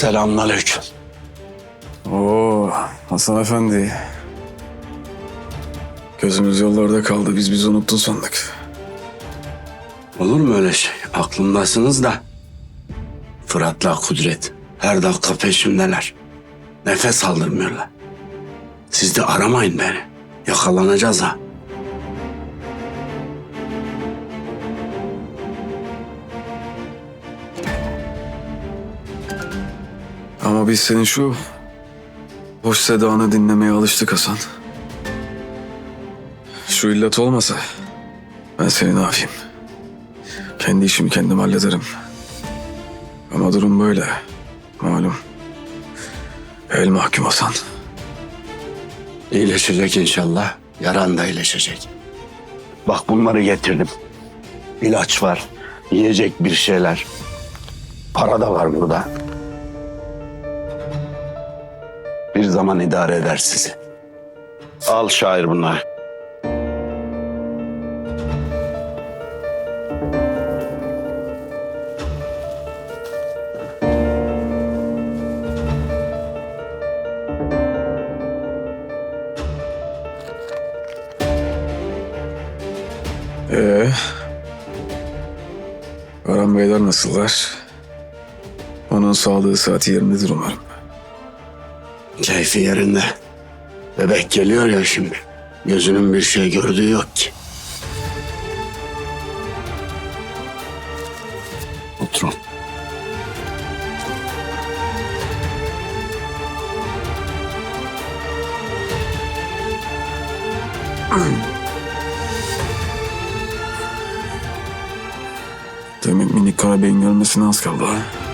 Selamünaleyküm. Oo, Hasan Efendi. Gözümüz yollarda kaldı. Biz bizi unuttun sandık. Olur mu öyle şey? Aklımdasınız da. Fırat'la Kudret her dakika peşimdeler. Nefes aldırmıyorlar. Siz de aramayın beni. Yakalanacağız ha. Ama biz senin şu boş sedanı dinlemeye alıştık Hasan. Şu illet olmasa ben seni ne yapayım? Kendi işimi kendim hallederim. Ama durum böyle. Malum. El mahkum Hasan. İyileşecek inşallah. Yaran da iyileşecek. Bak bunları getirdim. İlaç var. Yiyecek bir şeyler. Para da var burada. Zaman idare eder sizi. Al şair bunları. Ee, Baran Beyler nasıllar? Onun sağlığı saati yerindedir umarım. Keyfi yerinde. Bebek geliyor ya şimdi. Gözünün bir şey gördüğü yok ki. Oturun. Demek minik Karabey'in gelmesine az kaldı ha.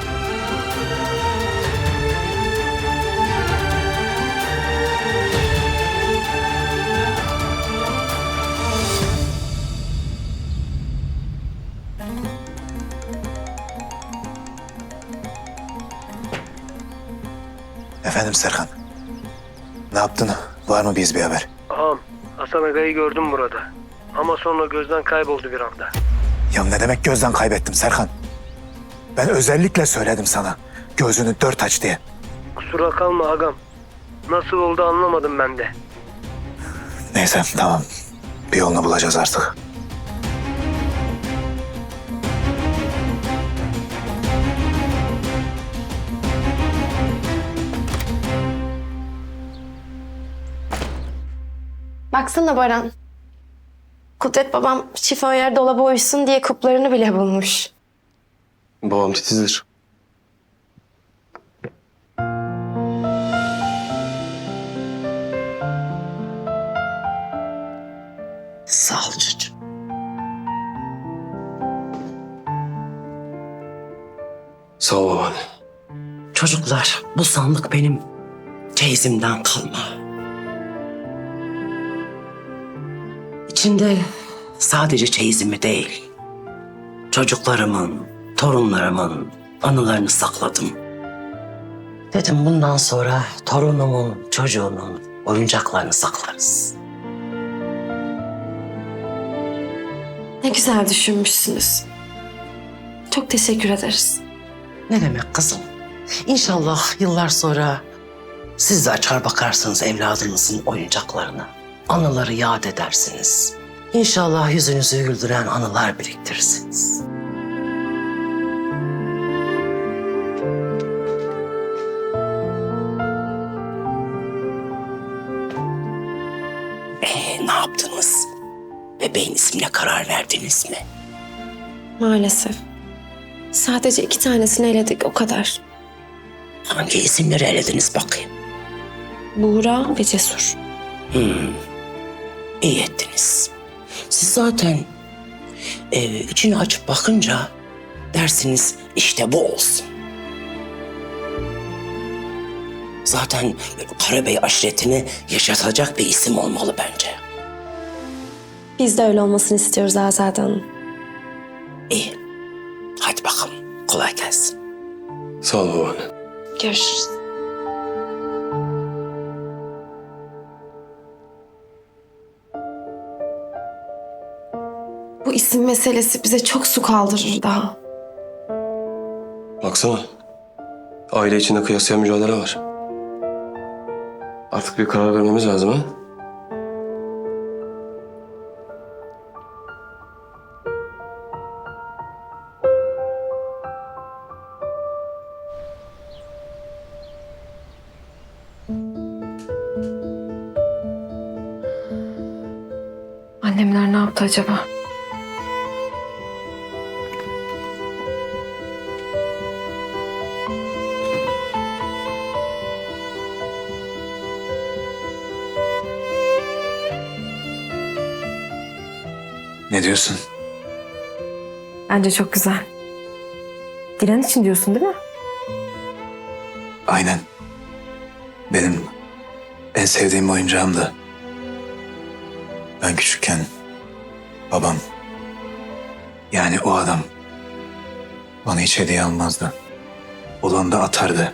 Efendim Serkan. Ne yaptın? Var mı biz bir haber? Ağam, Hasan Aga'yı gördüm burada. Ama sonra gözden kayboldu bir anda. Ya ne demek gözden kaybettim Serkan? Ben özellikle söyledim sana. Gözünü dört aç diye. Kusura kalma agam. Nasıl oldu anlamadım ben de. Neyse tamam. Bir yolunu bulacağız artık. Baksana Baran. Kudret babam şifonyer dolaba uyusun diye kuplarını bile bulmuş. Babam titizdir. Sağ ol çocuğum. Sağ ol babaanne. Çocuklar bu sandık benim çeyizimden kalma. İçinde sadece çeyizimi değil, çocuklarımın, torunlarımın anılarını sakladım. Dedim bundan sonra torunumun, çocuğunun oyuncaklarını saklarız. Ne güzel düşünmüşsünüz. Çok teşekkür ederiz. Ne demek kızım? İnşallah yıllar sonra siz de açar bakarsınız evladınızın oyuncaklarına. Anıları yad edersiniz. İnşallah yüzünüzü güldüren anılar biriktirirsiniz. Ee, ne yaptınız? Bebeğin ismine karar verdiniz mi? Maalesef. Sadece iki tanesini eledik o kadar. Hangi isimleri elediniz bakayım? Buğra ve Cesur. İyi ettiniz. Siz zaten e, içini açıp bakınca dersiniz işte bu olsun. Zaten Karabey aşiretini yaşatacak bir isim olmalı bence. Biz de öyle olmasını istiyoruz Azade Hanım. İyi. Hadi bakalım. Kolay gelsin. Sağ ol babaanne. Görüşürüz. İsim meselesi bize çok su kaldırır daha. Baksana. Aile içinde kıyasıya mücadele var. Artık bir karar vermemiz lazım ha? Annemler ne yaptı acaba? Ne diyorsun? Bence çok güzel. Dilan için diyorsun değil mi? Aynen. Benim en sevdiğim oyuncağımdı. Ben küçükken babam yani o adam bana hiç hediye almazdı. Olan da atardı.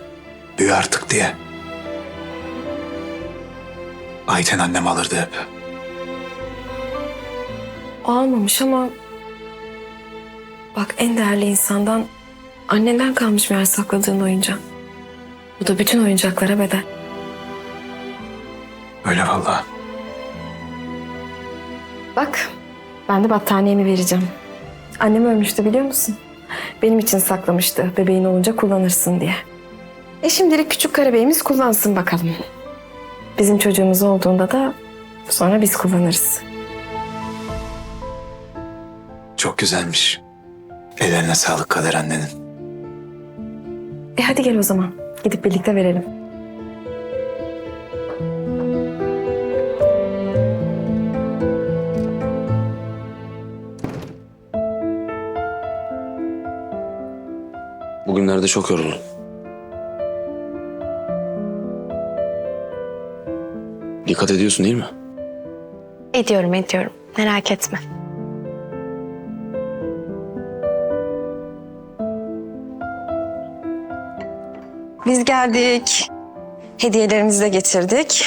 Büyü artık diye. Ayten annem alırdı hep. Almamış ama... Bak en değerli insandan annenden kalmış meğer sakladığın oyuncak. Bu da bütün oyuncaklara bedel. Öyle vallahi. Bak ben de battaniyemi vereceğim. Annem ölmüştü biliyor musun? Benim için saklamıştı bebeğin olunca kullanırsın diye. E şimdilik küçük karabeğimiz kullansın bakalım. Bizim çocuğumuz olduğunda da sonra biz kullanırız. Çok güzelmiş. Ellerine sağlık kader annenin. E hadi gel o zaman. Gidip birlikte verelim. Bugünlerde çok yoruldum. Dikkat ediyorsun değil mi? Ediyorum ediyorum. Merak etme. Biz geldik. Hediyelerimizi de getirdik.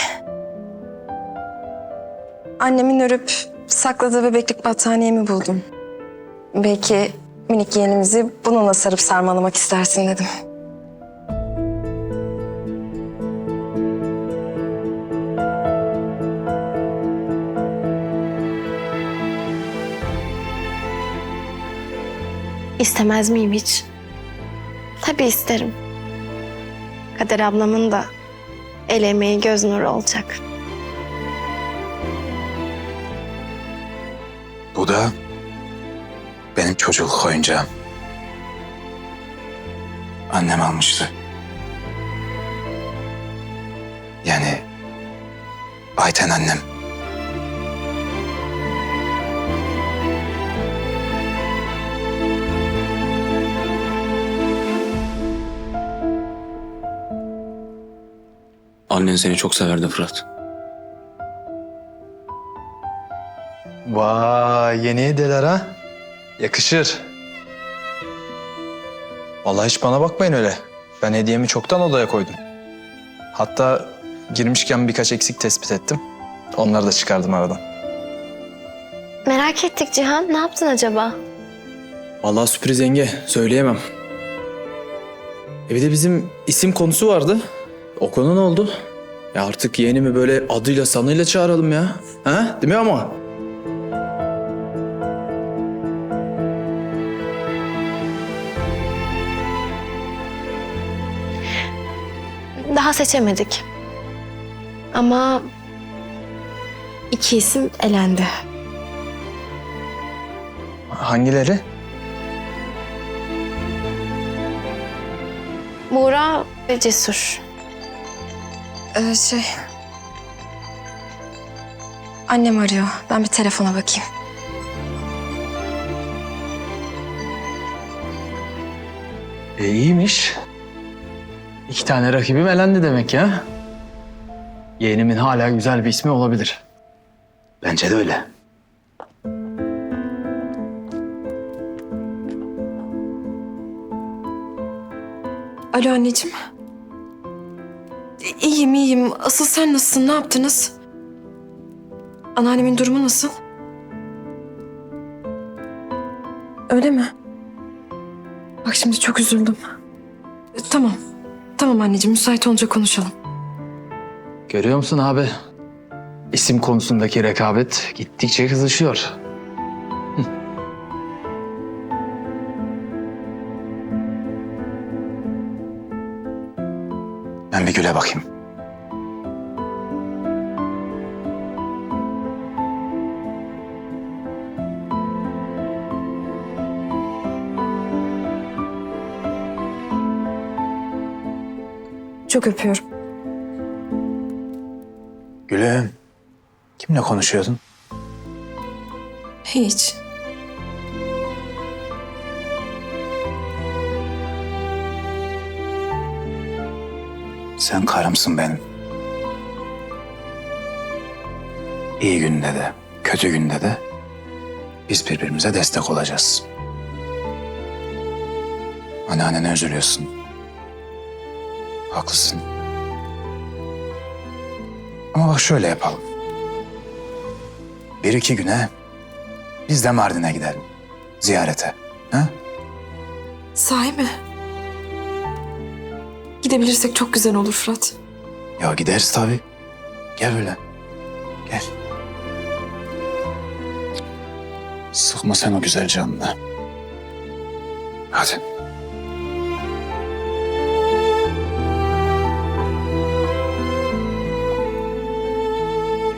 Annemin örüp sakladığı bebeklik battaniyemi buldum. Belki minik yeğenimizi bununla sarıp sarmalamak istersin dedim. İstemez miyim hiç? Tabii isterim. Kader ablamın da el emeği göz nuru olacak. Bu da benim çocukluk oyuncağım. Annem almıştı. Yani Ayten annem. Annen seni çok severdi Fırat. Vay yeni hediyeler ha. Yakışır. Vallahi hiç bana bakmayın öyle. Ben hediyemi çoktan odaya koydum. Hatta girmişken birkaç eksik tespit ettim. Onları da çıkardım aradan. Merak ettik Cihan. Ne yaptın acaba? Vallahi sürpriz yenge. Söyleyemem. E bir de bizim isim konusu vardı. O konu ne oldu? Ya artık yeğenimi böyle adıyla sanıyla çağıralım ya. Ha? Değil mi ama? Daha seçemedik. Ama iki isim elendi. Hangileri? Buğra ve Cesur. Ee, şey... Annem arıyor. Ben bir telefona bakayım. E iyiymiş. İki tane rakibim elendi demek ya. Yeğenimin hala güzel bir ismi olabilir. Bence de öyle. Alo anneciğim. İyiyim iyiyim. Asıl sen nasılsın? Ne yaptınız? Anneannemin durumu nasıl? Öyle mi? Bak şimdi çok üzüldüm. E, Tamam. Tamam anneciğim müsait olunca konuşalım. Görüyor musun abi? İsim konusundaki rekabet gittikçe kızışıyor. Ben bir Gül'e bakayım. Çok öpüyorum. Gül'üm. Kimle konuşuyordun? Hiç. Sen karımsın benim. İyi günde de, kötü günde de biz birbirimize destek olacağız. Anneannene üzülüyorsun. Haklısın. Ama bak şöyle yapalım. Bir iki güne biz de Mardin'e gidelim. Ziyarete. Ha? Sahi mi? Gidebilirsek çok güzel olur Fırat. Ya gideriz tabii. Gel öyle. Gel. Sıkma sen o güzel canını. Hadi.